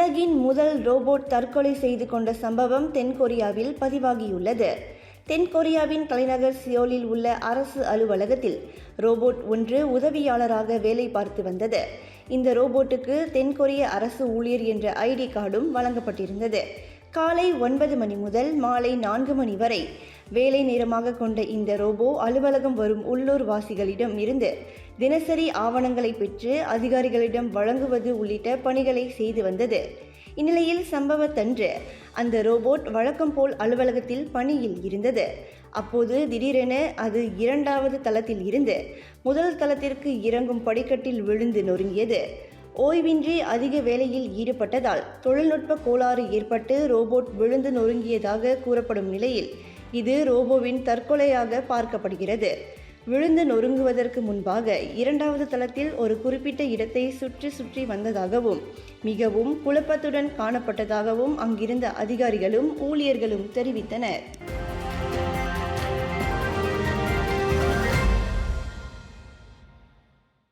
உலகின் முதல் ரோபோட் தற்கொலை செய்து கொண்ட சம்பவம் தென்கொரியாவில் பதிவாகியுள்ளது. தென்கொரியாவின் தலைநகர் சியோலில் உள்ள அரசு அலுவலகத்தில் ரோபோட் ஒன்று உதவியாளராக வேலை பார்த்து வந்தது. இந்த ரோபோட்டுக்கு தென்கொரிய அரசு ஊழியர் என்ற ஐடி கார்டும் வழங்கப்பட்டிருந்தது. காலை ஒன்பது மணி முதல் மாலை நான்கு மணி வரை வேலை நேரமாக கொண்ட இந்த ரோபோ அலுவலகம் வரும் உள்ளூர் வாசிகளிடம் இருந்து தினசரி ஆவணங்களை பெற்று அதிகாரிகளிடம் வழங்குவது உள்ளிட்ட பணிகளை செய்து வந்தது. இந்நிலையில் சம்பவத்தன்று அந்த ரோபோட் வழக்கம் போல் அலுவலகத்தில் பணியில் இருந்தது. அப்போது திடீரென அது இரண்டாவது தளத்தில் இருந்து முதல் தளத்திற்கு இறங்கும் படிக்கட்டில் விழுந்து நொறுங்கியது. ஓய்வின்றி அதிக வேலையில் ஈடுபட்டதால் தொழில்நுட்ப கோளாறு ஏற்பட்டு ரோபோட் விழுந்து நொறுங்கியதாக கூறப்படும் நிலையில் இது ரோபோவின் தற்கொலையாக பார்க்கப்படுகிறது. விழுந்து நொறுங்குவதற்கு முன்பாக இரண்டாவது தளத்தில் ஒரு குறிப்பிட்ட இடத்தை சுற்றி சுற்றி வந்ததாகவும் மிகவும் குழப்பத்துடன் காணப்பட்டதாகவும் அங்கிருந்த அதிகாரிகளும் ஊழியர்களும் தெரிவித்தனர்.